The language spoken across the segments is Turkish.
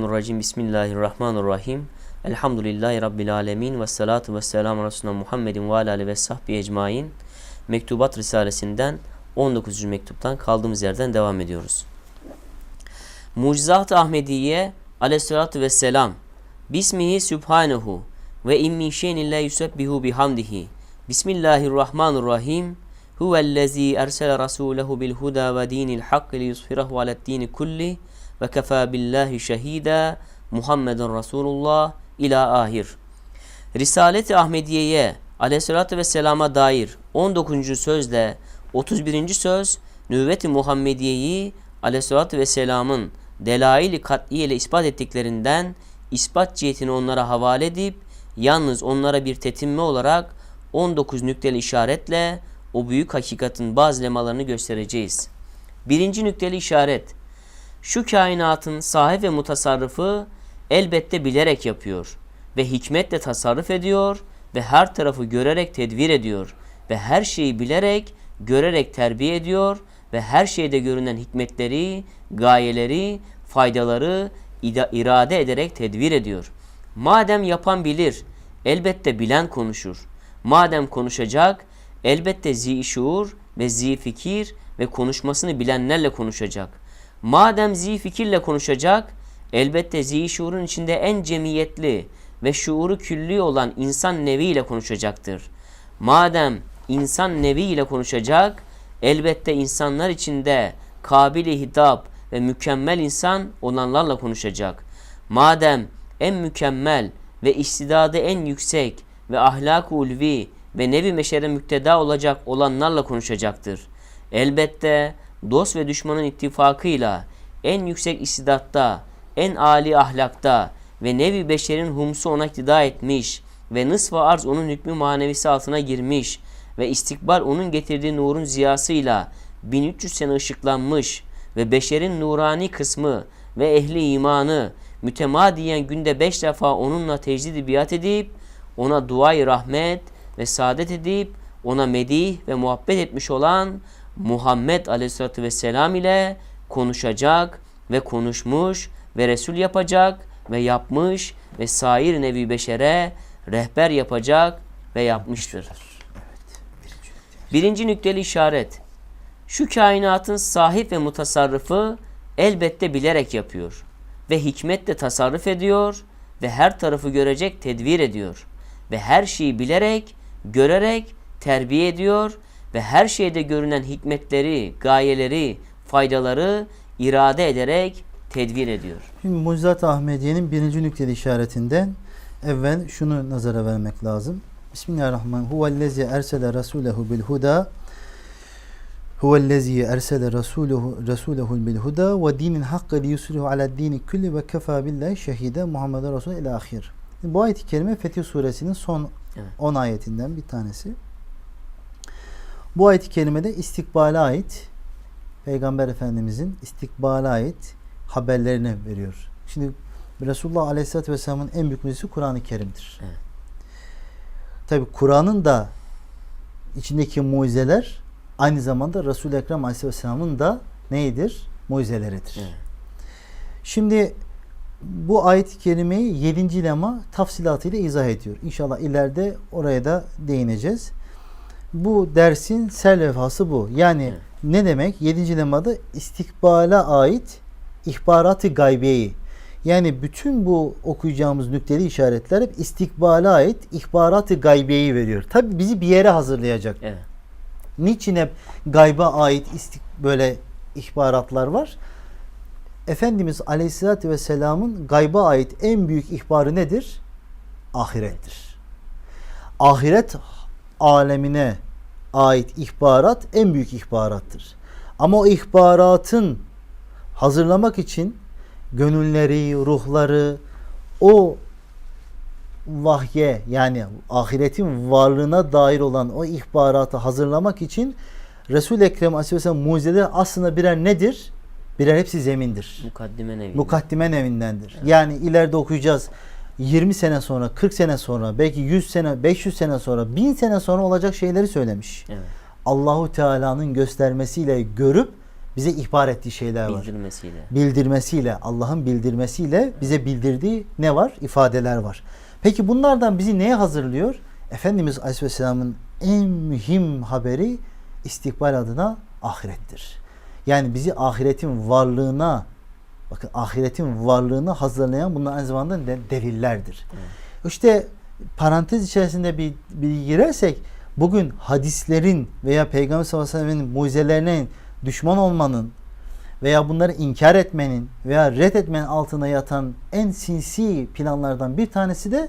Mineşşeytanirracim. Bismillahirrahmanirrahim. Elhamdülillahi Rabbil alemin. Ve salatu ve selamu Resulüne Muhammedin ve ala ve sahbihi ecmain. Mektubat Risalesinden 19. mektuptan kaldığımız yerden devam ediyoruz. Mucizat-ı Ahmediye aleyhissalatu vesselam. Bismihi Sübhanehu ve in min şeyin illa yusebbihu bihamdihi. Bismillahirrahmanirrahim. Huvellezî ersele rasûlehu bil huda ve dinil hakki liyuzhirahu ale'd-dini kulli ve kefâ billahi şehîdâ Muhammeden Resulullah ila ahir. Risalet-i Ahmediye'ye aleyhissalatü vesselama dair 19. sözle 31. söz nüvvet-i Muhammediye'yi aleyhissalatü vesselamın delail-i kat'iye ile ispat ettiklerinden ispat cihetini onlara havale edip yalnız onlara bir tetinme olarak 19 nükteli işaretle o büyük hakikatin bazı lemalarını göstereceğiz. Birinci nükteli işaret. Şu kainatın sahip ve mutasarrıfı elbette bilerek yapıyor ve hikmetle tasarruf ediyor ve her tarafı görerek tedbir ediyor ve her şeyi bilerek, görerek terbiye ediyor ve her şeyde görünen hikmetleri, gayeleri, faydaları irade ederek tedbir ediyor. Madem yapan bilir, elbette bilen konuşur. Madem konuşacak, elbette zi şuur ve zi fikir ve konuşmasını bilenlerle konuşacak. Madem zi fikirle konuşacak, elbette zi şuurun içinde en cemiyetli ve şuuru külli olan insan neviyle konuşacaktır. Madem insan neviyle konuşacak, elbette insanlar içinde kabili hitap ve mükemmel insan olanlarla konuşacak. Madem en mükemmel ve istidadı en yüksek ve ahlak-ı ulvi ve nevi meşere mükteda olacak olanlarla konuşacaktır. Elbette dost ve düşmanın ittifakıyla en yüksek istidatta, en âli ahlakta ve nevi beşerin humsu ona iktida etmiş ve nısf ve arz onun hükmü manevisi altına girmiş ve istikbal onun getirdiği nurun ziyasıyla 1300 sene ışıklanmış ve beşerin nurani kısmı ve ehli imanı mütemadiyen günde beş defa onunla tecdid biat edip ona duayı rahmet ve saadet edip ona medih ve muhabbet etmiş olan Muhammed Aleyhisselatü Vesselam ile konuşacak ve konuşmuş ve Resul yapacak ve yapmış ve sair nevi beşere rehber yapacak ve yapmıştır. Birinci nükteli işaret. Şu kainatın sahip ve mutasarrıfı elbette bilerek yapıyor ve hikmetle tasarruf ediyor ve her tarafı görecek tedbir ediyor ve her şeyi bilerek, görerek terbiye ediyor ve her şeyde görünen hikmetleri, gayeleri, faydaları irade ederek tedbir ediyor. Şimdi Mucizat Ahmediye'nin birinci nükteli işaretinden evvel şunu nazara vermek lazım. Bismillahirrahmanirrahim. Huvellezi ersele rasulehu bil huda Huvellezi ersele rasulehu rasulehu bil huda ve dinin hakkı li yusrihu ala dini kulli ve kefa billahi şehide Muhammed Resul ila ahir. Bu ayet-i kerime Fetih suresinin son Evet. 10 ayetinden bir tanesi. Bu ayet-i kerimede istikbale ait Peygamber Efendimizin istikbale ait haberlerini veriyor. Şimdi Resulullah Aleyhisselatü Vesselam'ın en büyük mucizesi Kur'an-ı Kerim'dir. Evet. Tabi Kur'an'ın da içindeki mucizeler aynı zamanda Resul-i Ekrem Aleyhisselatü Vesselam'ın da neydir? Mucizeleridir. Evet. Şimdi bu ayet-i kerimeyi 7. lema tafsilatıyla izah ediyor. İnşallah ileride oraya da değineceğiz. Bu dersin serlevhası bu. Yani Evet. ne demek? 7. lemada istikbale ait ihbaratı gaybiyeyi. Yani bütün bu okuyacağımız nükteli işaretler hep istikbale ait ihbaratı gaybiyeyi veriyor. Tabi bizi bir yere hazırlayacak. Evet. Niçin hep gayba ait istik böyle ihbaratlar var? Efendimiz Aleyhisselatü Vesselam'ın gayba ait en büyük ihbarı nedir? Ahirettir. Ahiret alemine ait ihbarat en büyük ihbarattır. Ama o ihbaratın hazırlamak için gönülleri, ruhları o vahye yani ahiretin varlığına dair olan o ihbaratı hazırlamak için Resul-i Ekrem Aleyhisselam mucizeleri aslında birer nedir? Birer hepsi zemindir. Mukaddime nevi. Mukaddimen evindendir. Yani ileride okuyacağız. 20 sene sonra, 40 sene sonra, belki 100 sene, 500 sene sonra, 1000 sene sonra olacak şeyleri söylemiş. Evet. Allahu Teala'nın göstermesiyle görüp bize ihbar ettiği şeyler var. Bildirmesiyle. Bildirmesiyle, Allah'ın bildirmesiyle bize bildirdiği ne var? İfadeler var. Peki bunlardan bizi neye hazırlıyor? Efendimiz Aleyhisselam'ın en mühim haberi istikbal adına ahirettir. Yani bizi ahiretin varlığına bakın ahiretin varlığını hazırlayan bunlar aynı zamanda de- delillerdir. İşte parantez içerisinde bir bilgi girersek bugün hadislerin veya Peygamber sallallahu aleyhi ve sellem'in mucizelerine düşman olmanın veya bunları inkar etmenin veya red etmenin altına yatan en sinsi planlardan bir tanesi de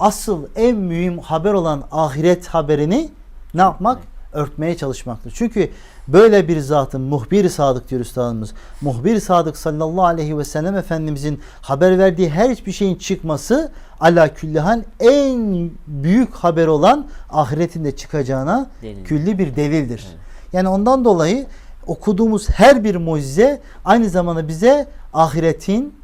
asıl en mühim haber olan ahiret haberini ne yapmak? Örtmeye çalışmaktır. Çünkü böyle bir zatın muhbir sadık diyor üstadımız. Muhbir sadık sallallahu aleyhi ve sellem Efendimizin haber verdiği her hiçbir şeyin çıkması ala küllihal en büyük haber olan ahiretin de çıkacağına Delil. külli bir delildir. Yani ondan dolayı okuduğumuz her bir mucize aynı zamanda bize ahiretin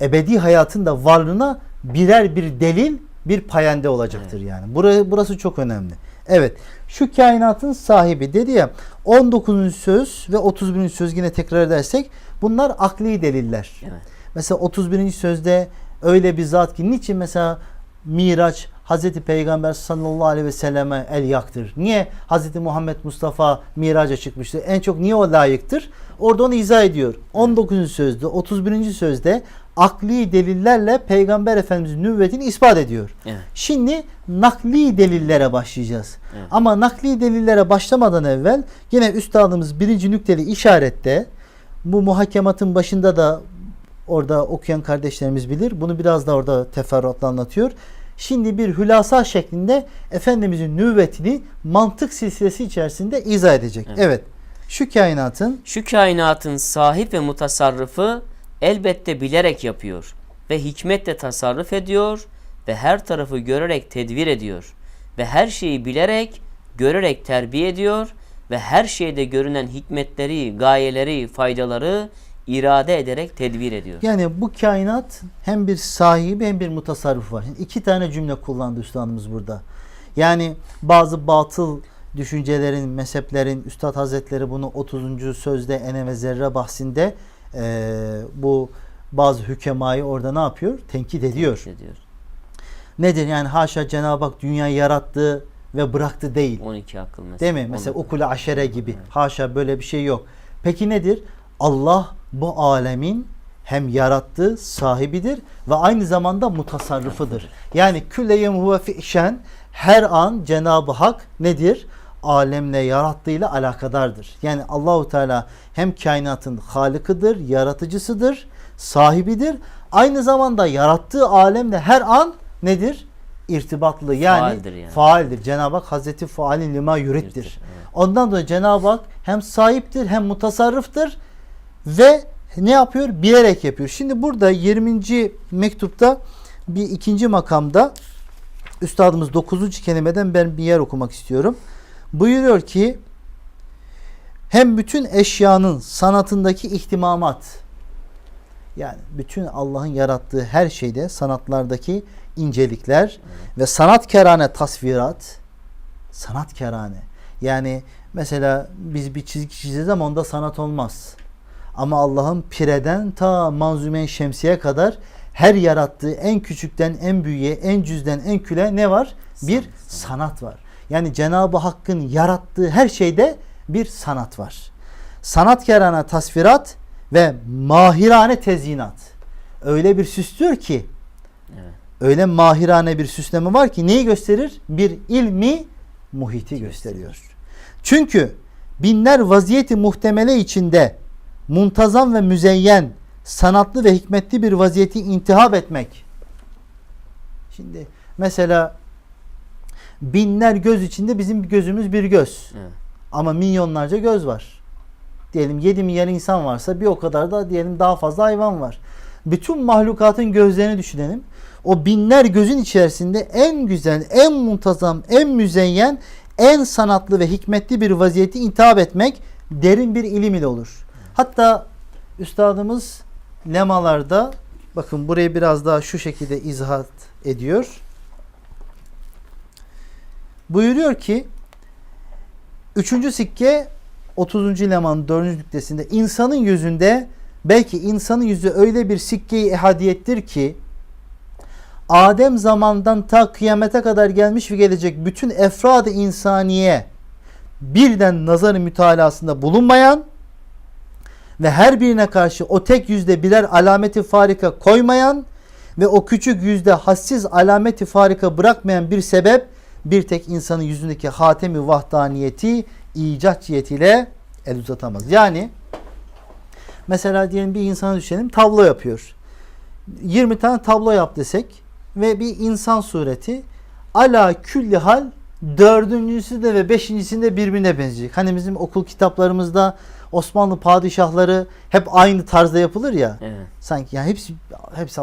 ebedi hayatın da varlığına birer bir delil, bir payende olacaktır yani. Burası, burası çok önemli. Evet. Şu kainatın sahibi dedi ya 19. söz ve 31. söz yine tekrar edersek bunlar akli deliller. Evet. Mesela 31. sözde öyle bir zat ki niçin mesela Miraç Hazreti Peygamber sallallahu aleyhi ve selleme el yaktır. Niye Hazreti Muhammed Mustafa miraca çıkmıştır? En çok niye o layıktır? Orada onu izah ediyor. 19. sözde 31. sözde akli delillerle Peygamber Efendimizin nübüvvetini ispat ediyor. Evet. Şimdi nakli delillere başlayacağız. Evet. Ama nakli delillere başlamadan evvel yine üstadımız birinci nükteli işarette bu muhakematın başında da orada okuyan kardeşlerimiz bilir. Bunu biraz da orada teferruatla anlatıyor. Şimdi bir hülasa şeklinde Efendimizin nübüvvetini mantık silsilesi içerisinde izah edecek. Evet. Evet. Şu kainatın Şu kainatın sahip ve mutasarrıfı elbette bilerek yapıyor ve hikmetle tasarruf ediyor ve her tarafı görerek tedbir ediyor ve her şeyi bilerek, görerek terbiye ediyor ve her şeyde görünen hikmetleri, gayeleri, faydaları irade ederek tedbir ediyor. Yani bu kainat hem bir sahibi hem bir mutasarrıf var. Şimdi iki tane cümle kullandı üstadımız burada. Yani bazı batıl düşüncelerin, mezheplerin, Üstad Hazretleri bunu 30. sözde ene ve zerre bahsinde eee, bu bazı hükemayı orada ne yapıyor? Tenkit ediyor. ediyor. Nedir? Yani haşa Cenab-ı Hak dünyayı yarattı ve bıraktı değil. 12 akıl mesela. Değil mi? Mesela okula aşere gibi. Haşa böyle bir şey yok. Peki nedir? Allah bu alemin hem yarattığı sahibidir ve aynı zamanda mutasarrıfıdır. Yani külleyem huve fi'şen her an Cenab-ı Hak nedir? Alemle yarattığıyla alakadardır. Yani Allahu Teala hem kainatın halikıdır, yaratıcısıdır, sahibidir. Aynı zamanda yarattığı alemle her an nedir? İrtibatlı yani Faaldir yani. faaldir. Cenab-ı Hak Hazreti Fualin lima. Yurittir, evet. Ondan dolayı Cenab-ı Hak hem sahiptir hem mutasarrıftır ve ne yapıyor? Bilerek yapıyor. Şimdi burada 20. mektupta bir ikinci makamda üstadımız 9. kelimeden ben bir yer okumak istiyorum. Buyuruyor ki hem bütün eşyanın sanatındaki ihtimamat yani bütün Allah'ın yarattığı her şeyde sanatlardaki incelikler ve sanatkarane tasvirat sanatkarane yani mesela biz bir çizgi çizeceğiz ama onda sanat olmaz. Ama Allah'ın pireden ta manzume şemsiye kadar her yarattığı en küçükten en büyüğe, en cüzden en küle ne var? Bir sanat var. Yani Cenab-ı Hakk'ın yarattığı her şeyde bir sanat var. Sanatkarane tasvirat ve mahirane tezyinat. Öyle bir süslüyor ki Evet. öyle mahirane bir süsleme var ki neyi gösterir? Bir ilmi muhiti gösteriyor. Çünkü binler vaziyeti muhtemele içinde muntazam ve müzeyyen, sanatlı ve hikmetli bir vaziyeti intihap etmek. Şimdi mesela binler göz içinde bizim gözümüz bir göz. Evet. Ama milyonlarca göz var. Diyelim 7 milyar insan varsa bir o kadar da diyelim daha fazla hayvan var. Bütün mahlukatın gözlerini düşünelim. O binler gözün içerisinde en güzel, en muntazam, en müzeyyen, en sanatlı ve hikmetli bir vaziyeti intihap etmek derin bir ilim ile olur. Hatta üstadımız lemalarda bakın burayı biraz daha şu şekilde izahat ediyor. Buyuruyor ki Üçüncü sikke 30. lemanın 4. nüktesinde insanın yüzünde belki insanın yüzü öyle bir sikke-i ehadiyettir ki Adem zamandan ta kıyamete kadar gelmiş ve gelecek bütün efrad-ı insaniye birden nazarı mütalasında bulunmayan ve her birine karşı o tek yüzde birer alameti farika koymayan ve o küçük yüzde hassiz alameti farika bırakmayan bir sebep bir tek insanın yüzündeki hatemi vahdaniyeti icat cihetiyle el uzatamaz. Yani mesela diyelim bir insana düşünelim tablo yapıyor. 20 tane tablo yap desek ve bir insan sureti ala külli hal dördüncüsü de ve beşincisinde birbirine benzeyecek. Hani bizim okul kitaplarımızda Osmanlı padişahları hep aynı tarzda yapılır ya. Evet. Sanki yani hepsi hepsi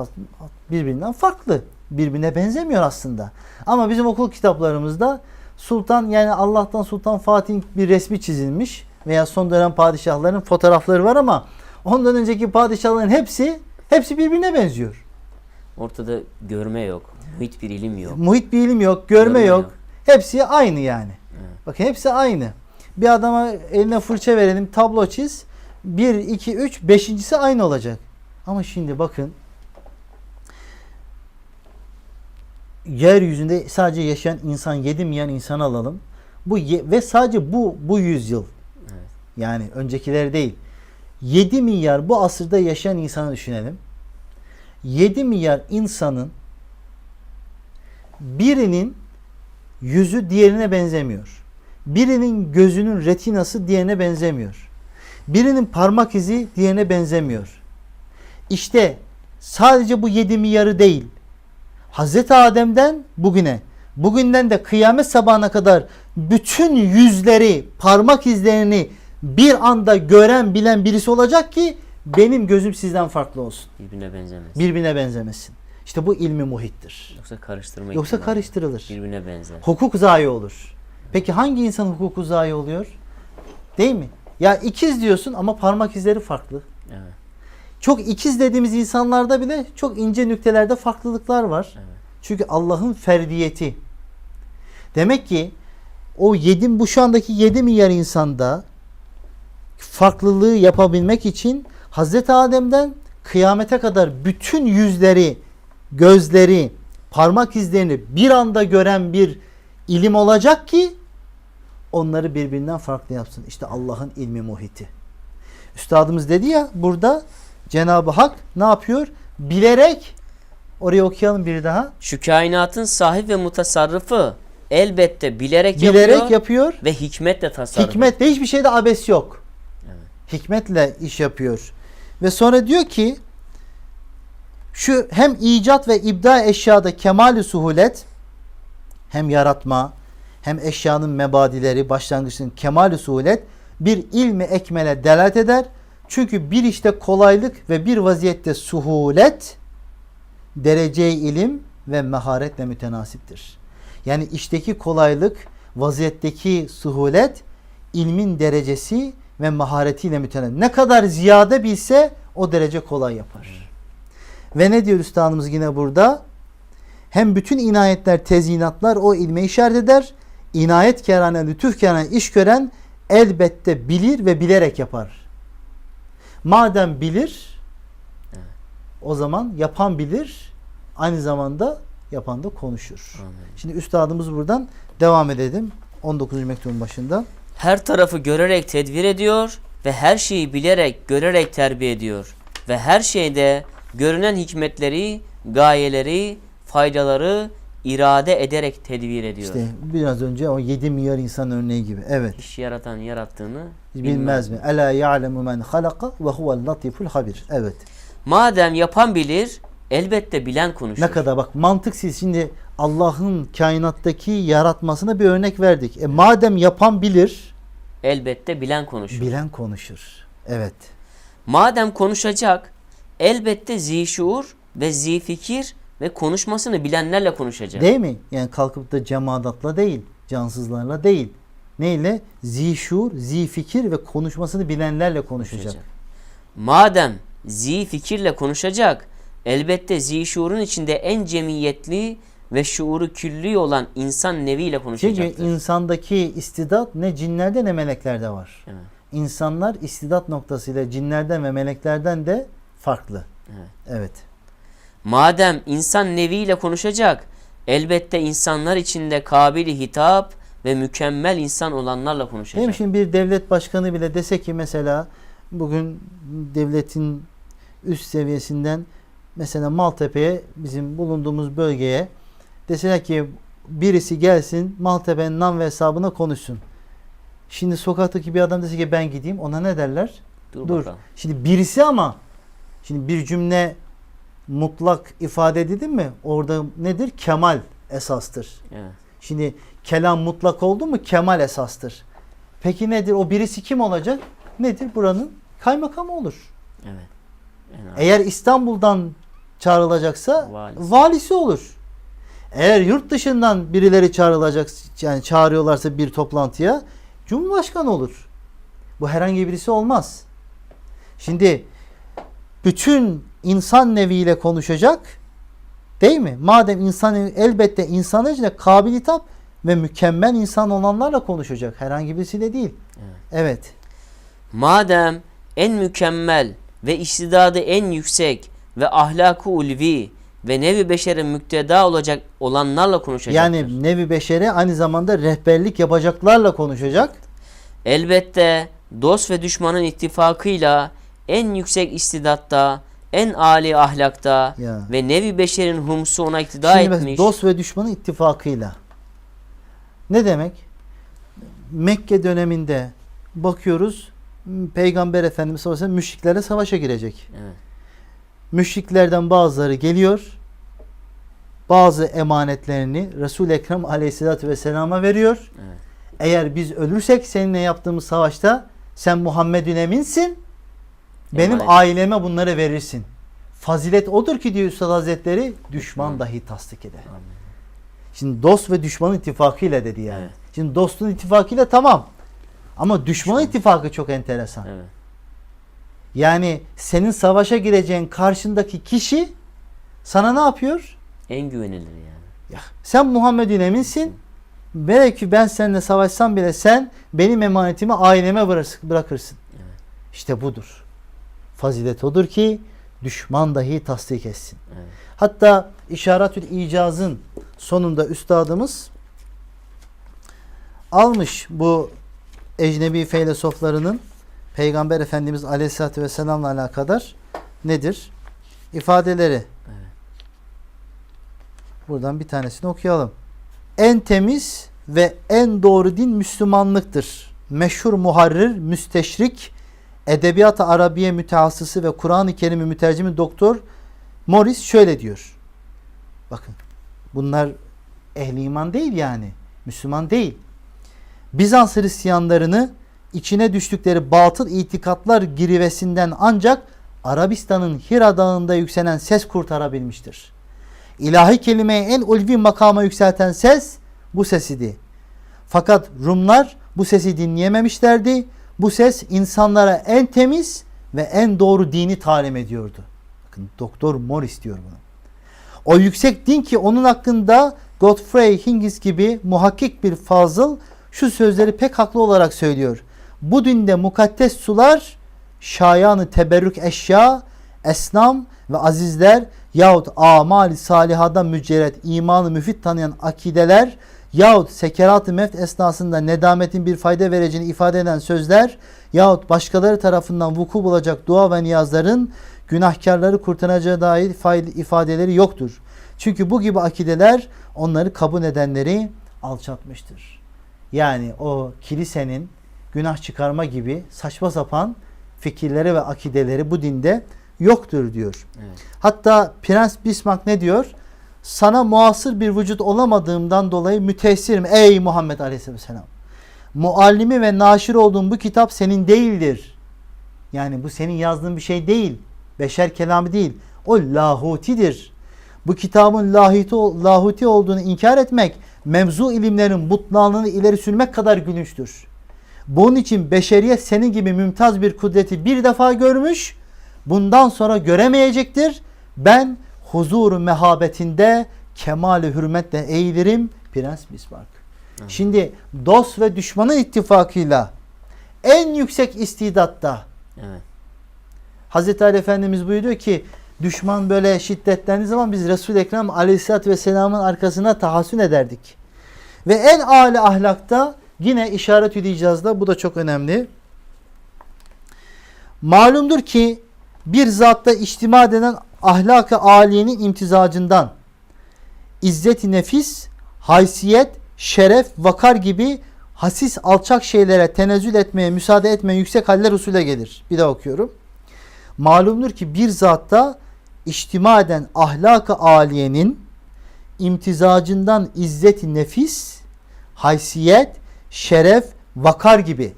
birbirinden farklı. Birbirine benzemiyor aslında. Ama bizim okul kitaplarımızda Sultan yani Allah'tan Sultan Fatih'in bir resmi çizilmiş veya son dönem padişahların fotoğrafları var ama ondan önceki padişahların hepsi hepsi birbirine benziyor. Ortada görme yok. Muhit bir ilim yok. Muhit bir ilim yok, görme, Görme yok. yok. Hepsi aynı yani. Evet. Bakın hepsi aynı. Bir adama eline fırça verelim, tablo çiz. 1, 2, 3, beşincisi aynı olacak. Ama şimdi bakın. Yeryüzünde sadece yaşayan insan 7 milyon insan alalım. Bu ye- ve sadece bu bu yüzyıl. Evet. Yani öncekileri değil. 7 milyar bu asırda yaşayan insanı düşünelim. 7 milyar insanın birinin yüzü diğerine benzemiyor. Birinin gözünün retinası diğerine benzemiyor. Birinin parmak izi diğerine benzemiyor. İşte sadece bu 7 milyarı değil. Hazreti Adem'den bugüne, bugünden de kıyamet sabahına kadar bütün yüzleri, parmak izlerini bir anda gören, bilen birisi olacak ki benim gözüm sizden farklı olsun. Birbirine benzemez. Birbirine benzemesin. İşte bu ilmi muhittir. Yoksa karıştırma Yoksa ihtimali. karıştırılır. Birbirine benzer. Hukuk zayi olur. Peki hangi insan hukuku zayi oluyor? Değil mi? Ya ikiz diyorsun ama parmak izleri farklı. Evet. Çok ikiz dediğimiz insanlarda bile çok ince nüktelerde farklılıklar var. Evet. Çünkü Allah'ın ferdiyeti. Demek ki o 7 bu şu andaki 7 milyar insanda farklılığı yapabilmek için Hazreti Adem'den kıyamete kadar bütün yüzleri, gözleri, parmak izlerini bir anda gören bir ilim olacak ki onları birbirinden farklı yapsın. İşte Allah'ın ilmi muhiti. Üstadımız dedi ya burada Cenab-ı Hak ne yapıyor? Bilerek orayı okuyalım bir daha. Şu kainatın sahip ve mutasarrıfı elbette bilerek, Bilerek yapıyor yapıyor. ve hikmetle tasarruf. Hikmetle hiçbir şeyde abes yok. Evet. Hikmetle iş yapıyor. Ve sonra diyor ki şu hem icat ve ibda eşyada kemali suhulet hem yaratma hem eşyanın mebadileri başlangıçının kemali suhulet bir ilmi ekmele delalet eder. Çünkü bir işte kolaylık ve bir vaziyette suhulet derece ilim ve meharetle mütenasiptir. Yani işteki kolaylık, vaziyetteki suhulet ilmin derecesi ve maharetiyle mütenasip. Ne kadar ziyade bilse o derece kolay yapar. Ve ne diyor üstadımız yine burada? Hem bütün inayetler, tezyinatlar o ilme işaret eder. İnayet kerane, lütuf kerane iş gören elbette bilir ve bilerek yapar. Madem bilir, o zaman yapan bilir, aynı zamanda yapan da konuşur. Amin. Şimdi üstadımız buradan devam edelim. 19. mektubun başında. Her tarafı görerek tedbir ediyor ve her şeyi bilerek, görerek terbiye ediyor. Ve her şeyde görünen hikmetleri, gayeleri, faydaları irade ederek tedbir ediyor. İşte biraz önce o 7 milyar insan örneği gibi. Evet. İş yaratan yarattığını Bilmez mi? Ela ya'lemu men halaka ve huvel latiful habir. Evet. Madem yapan bilir, elbette bilen konuşur. Ne kadar bak mantıksız şimdi Allah'ın kainattaki yaratmasına bir örnek verdik. E madem yapan bilir, Elbette bilen konuşur. bilen konuşur. Evet. Madem konuşacak, elbette zişuur ve zifikir ve konuşmasını bilenlerle konuşacak. Değil mi? Yani kalkıp da cemaatla değil, cansızlarla değil. Neyle? Zişur, zifikir ve konuşmasını bilenlerle konuşacak. konuşacak. Madem zi fikirle konuşacak, elbette zi şuurun içinde en cemiyetli ve şuuru külli olan insan neviyle Çünkü konuşacaktır. insandaki istidat ne cinlerde ne meleklerde var. Evet. insanlar istidat noktasıyla cinlerden ve meleklerden de farklı. Evet. Evet. Madem insan neviyle konuşacak, elbette insanlar içinde kabili hitap ve mükemmel insan olanlarla konuşacak. Şimdi bir devlet başkanı bile dese ki mesela bugün devletin üst seviyesinden mesela Maltepe'ye bizim bulunduğumuz bölgeye deseler ki birisi gelsin Maltepe'nin nam ve hesabına konuşsun. Şimdi sokaktaki bir adam dese ki ben gideyim ona ne derler? Dur, Dur. bakalım. Şimdi birisi ama şimdi bir cümle mutlak ifade edildi mi? Orada nedir? Kemal esastır. Evet. Şimdi kelam mutlak oldu mu kemal esastır. Peki nedir? O birisi kim olacak? Nedir? Buranın kaymakamı olur. Evet. En. Eğer İstanbul'dan çağrılacaksa Valisi. valisi olur. Eğer yurt dışından birileri çağrılacak yani çağırıyorlarsa bir toplantıya Cumhurbaşkanı olur. Bu herhangi birisi olmaz. Şimdi bütün insan neviyle konuşacak değil mi? Madem insan elbette insan içinde kabil hitap ve mükemmel insan olanlarla konuşacak. Herhangi birisiyle değil. Evet. Evet. Madem en mükemmel ve istidadı en yüksek ve ahlakı ulvi ve nevi beşere mükteda olacak olanlarla konuşacaktır. Yani nevi beşere aynı zamanda rehberlik yapacaklarla konuşacak. Elbette dost ve düşmanın ittifakıyla en yüksek istidatta, en âli ahlakta Ya. ve nevi beşerin humsu ona iktida Şimdi etmiş. dost ve düşmanın ittifakıyla. Ne demek? Mekke döneminde bakıyoruz Peygamber Efendimiz sallallahu aleyhi ve sellem müşriklerle savaşa girecek. Evet. Müşriklerden bazıları geliyor. Bazı emanetlerini Resul-i Ekrem aleyhissalatü vesselama veriyor. Evet. Eğer biz ölürsek seninle yaptığımız savaşta sen Muhammed'ün eminsin. Benim Emanet. aileme bunları verirsin. Fazilet odur ki diyor Üstad Hazretleri düşman dahi tasdik eder. Amin. Şimdi dost ve düşmanın ittifakıyla dedi yani. Evet. Şimdi dostun ittifakıyla tamam. Ama düşman Düşman. ittifakı çok enteresan. Evet. Yani senin savaşa gireceğin karşındaki kişi sana ne yapıyor? En güvenilir yani. Ya sen Muhammed'in eminsin. Belki ben seninle savaşsam bile sen benim emanetimi aileme bırak- bırakırsın. Evet. İşte budur. Fazilet odur ki düşman dahi tasdik etsin. Evet. Hatta İşaretül İcaz'ın sonunda üstadımız almış bu ecnebi filozoflarının Peygamber Efendimiz Aleyhisselatü Vesselam'la alakadar nedir? İfadeleri. Evet. Buradan bir tanesini okuyalım. En temiz ve en doğru din Müslümanlıktır. Meşhur muharrir, müsteşrik, edebiyat-ı Arabiye mütehassısı ve Kur'an-ı Kerim'i mütercimi doktor Morris şöyle diyor. Bakın bunlar ehli iman değil yani. Müslüman değil. Bizans Hristiyanlarını içine düştükleri batıl itikatlar girivesinden ancak Arabistan'ın Hira Dağı'nda yükselen ses kurtarabilmiştir. İlahi kelimeyi en ulvi makama yükselten ses bu sesidi. Fakat Rumlar bu sesi dinleyememişlerdi. Bu ses insanlara en temiz ve en doğru dini talim ediyordu. Bakın Doktor Morris diyor bunu. O yüksek din ki onun hakkında Godfrey Hingis gibi muhakkik bir fazıl şu sözleri pek haklı olarak söylüyor. Bu dinde mukaddes sular, şayanı teberrük eşya, esnam ve azizler yahut amali salihada mücerret imanı müfit tanıyan akideler yahut sekerat-ı mevt esnasında nedametin bir fayda vereceğini ifade eden sözler yahut başkaları tarafından vuku bulacak dua ve niyazların günahkarları kurtaracağı dair ifadeleri yoktur. Çünkü bu gibi akideler onları kabul edenleri alçaltmıştır. Yani o kilisenin günah çıkarma gibi saçma sapan fikirleri ve akideleri bu dinde yoktur diyor. Evet. Hatta Prens Bismarck ne diyor? Sana muasır bir vücut olamadığımdan dolayı müteessirim ey Muhammed Aleyhisselam. Muallimi ve naşir olduğum bu kitap senin değildir. Yani bu senin yazdığın bir şey değil. Beşer kelamı değil. O lahutidir. Bu kitabın lahuti, lahuti olduğunu inkar etmek, mevzu ilimlerin mutlağını ileri sürmek kadar gülünçtür. Bunun için beşeriyet senin gibi mümtaz bir kudreti bir defa görmüş, bundan sonra göremeyecektir. Ben huzur mehabetinde kemali hürmetle eğilirim. Prens Bismarck. Şimdi dost ve düşmanın ittifakıyla en yüksek istidatta. Evet. Hazreti Ali Efendimiz buyuruyor ki düşman böyle şiddetlendiği zaman biz Resul-i Ekrem Aleyhisselatü Vesselam'ın arkasına tahassün ederdik. Ve en âli ahlakta yine işaret edeceğiz bu da çok önemli. Malumdur ki bir zatta içtima denen ahlak-ı âliyenin imtizacından izzet-i nefis, haysiyet, şeref, vakar gibi hasis alçak şeylere tenezzül etmeye müsaade etmeyen yüksek haller usule gelir. Bir daha okuyorum. Malumdur ki bir zatta içtima eden ahlak-ı âliyenin imtizacından izzet-i nefis, haysiyet, şeref, vakar gibi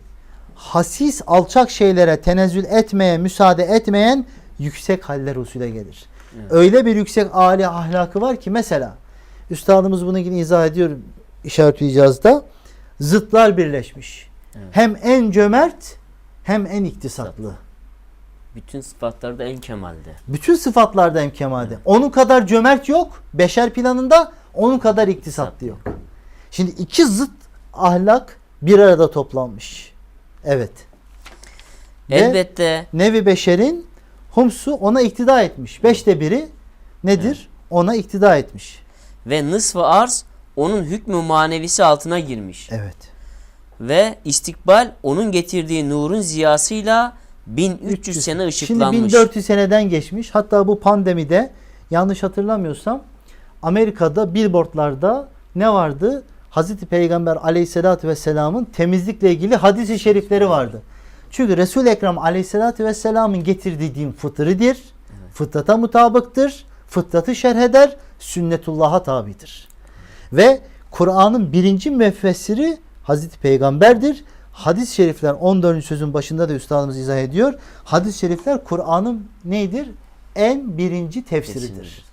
hasis alçak şeylere tenezzül etmeye müsaade etmeyen yüksek haller usule gelir. Evet. Öyle bir yüksek âli ahlakı var ki mesela üstadımız bunu yine izah ediyor işaret icazda zıtlar birleşmiş. Evet. Hem en cömert hem en iktisatlı. Bütün sıfatlarda en kemalde. Bütün sıfatlarda en kemalde. Onun kadar cömert yok. Beşer planında onun kadar iktisatlı yok. Şimdi iki zıt ahlak bir arada toplanmış. Evet. Ve Elbette nevi beşerin humsu ona iktida etmiş. Beşte biri nedir? Ona iktida etmiş. ve nısf-ı arz onun hükmü manevisi altına girmiş. Evet. Ve istikbal onun getirdiği nurun ziyasıyla 1300 sene Şimdi ışıklanmış. 1400 seneden geçmiş. Hatta bu pandemide yanlış hatırlamıyorsam Amerika'da billboardlarda ne vardı? Hazreti Peygamber aleyhissalatü vesselamın temizlikle ilgili hadis-i şerifleri vardı. Çünkü Resul-i Ekrem aleyhissalatü vesselamın getirdiği din fıtridir. Fıtrata mutabıktır. Fıtratı şerh eder. Sünnetullah'a tabidir. Ve Kur'an'ın birinci müfessiri Hazreti Peygamber'dir. Hadis-i şerifler 14. sözün başında da üstadımız izah ediyor. Hadis-i şerifler Kur'an'ın neydir? En birinci tefsiridir. Tefsiridir.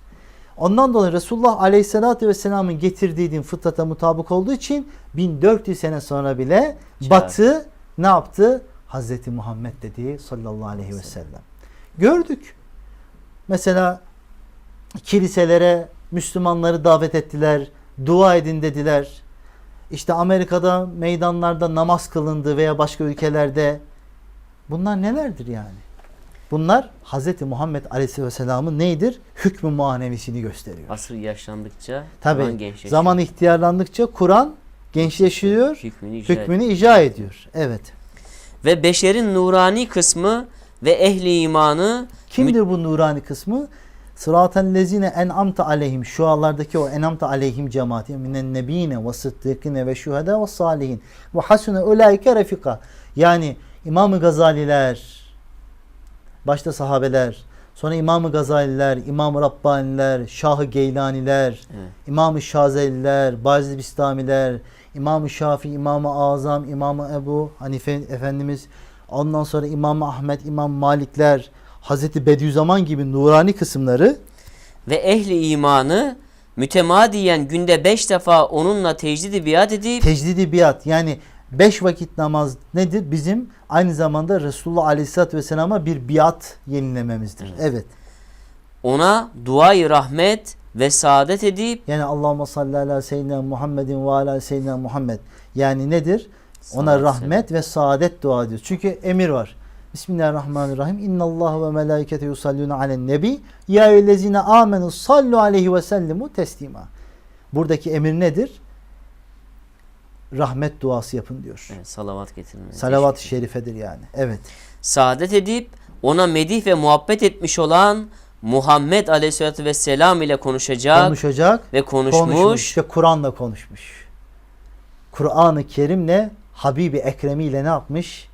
Ondan dolayı Resulullah Aleyhisselatü Vesselam'ın getirdiği din fıtrata mutabık olduğu için 1400 sene sonra bile. Batı ne yaptı? Hazreti Muhammed dedi sallallahu aleyhi ve sellem. Gördük. Mesela kiliselere Müslümanları davet ettiler. Dua edin dediler. İşte Amerika'da meydanlarda namaz kılındı veya başka ülkelerde. Bunlar nelerdir yani? Bunlar Hz. Muhammed Aleyhisselam'ın neydir? Hükmü muanevisini gösteriyor. Asır yaşlandıkça Tabi Kur'an gençleşiyor. zaman ihtiyarlandıkça Kur'an gençleşiyor, hükmünü icra hükmünü icra ediyor. Evet. Ve beşerin nurani kısmı ve ehli imanı Kimdir bu nurani kısmı? Sıraten lezine en'amte aleyhim. Şualardaki o en'amte aleyhim cemaati. Minen nebine ve sıddıkine ve şuhada ve salihin. Ve hasune ulaike refika. Yani İmam-ı Gazaliler, başta sahabeler, sonra İmam-ı Gazaliler, İmam-ı Rabbaniler, Şah-ı Geylaniler, Evet. İmam-ı Şazeliler, Bazı Bistamiler, İmam-ı Şafi, İmam-ı Azam, İmam-ı Ebu Hanife Efendimiz, ondan sonra İmam-ı Ahmet, İmam Malikler, Hazreti Bediüzzaman gibi nurani kısımları ve ehli imanı mütemadiyen günde beş defa onunla tecdidi biat edip tecdidi biat yani beş vakit namaz nedir? Bizim aynı zamanda Resulullah Aleyhisselatü Vesselam'a bir biat yenilememizdir. Evet. ona duayı rahmet ve saadet edip Yani Allahümme salli ala seyyidina Muhammedin ve ala seyyidina Muhammed. Yani nedir? Ona Salat rahmet ve saadet dua ediyoruz. Çünkü emir var. Bismillahirrahmanirrahim. İnna Allah ve melaikete yusalluna alen nebi. Ya eyyühellezine amenu sallu aleyhi ve sellimu teslima. Buradaki emir nedir? Rahmet duası yapın diyor. Evet, salavat getirme. Salavat-ı şerifedir yani. Evet. Saadet edip ona medih ve muhabbet etmiş olan Muhammed Aleyhisselatü Vesselam ile konuşacak Konuşacak. ve konuşmuş, konuşmuş. İşte Kur'an'la konuşmuş. Kur'an-ı Kerim'le Habibi Ekrem'i ile ne yapmış?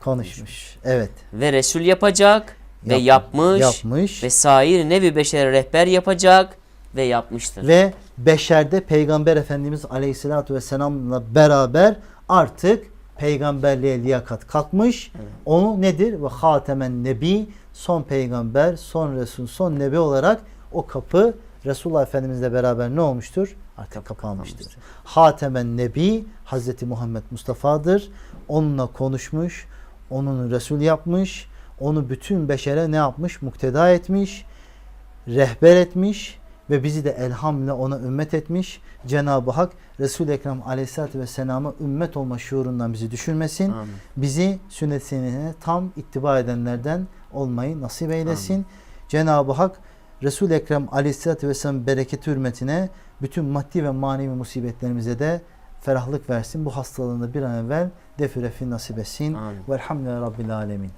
Konuşmuş. Evet. ve Resul yapacak ve Yap- yapmış, Yapmış. ve sair nevi beşere rehber yapacak ve yapmıştır. Ve beşerde Peygamber Efendimiz Aleyhisselatü Vesselam'la beraber artık peygamberliğe liyakat kalkmış. Onu nedir? Ve hatemen nebi son peygamber, son resul, son nebi olarak o kapı Resulullah Efendimizle beraber ne olmuştur? Artık kapanmıştır. kapanmıştır. Hatemen nebi Hazreti Muhammed Mustafa'dır. Onunla konuşmuş, onun resul yapmış, onu bütün beşere ne yapmış? Mukteda etmiş, rehber etmiş ve bizi de elhamle ona ümmet etmiş. Cenab-ı Hak Resul-i Ekrem Aleyhisselatü Vesselam'a ümmet olma şuurundan bizi düşürmesin. Amin. Bizi sünnet senine tam ittiba edenlerden olmayı nasip eylesin. Cenab-ı Hak Resul-i Ekrem Aleyhisselatü Vesselam bereketi hürmetine bütün maddi ve manevi musibetlerimize de ferahlık versin. Bu hastalığını bir an evvel defü refi nasip etsin. Amin. Velhamdülillahi Rabbil Alemin.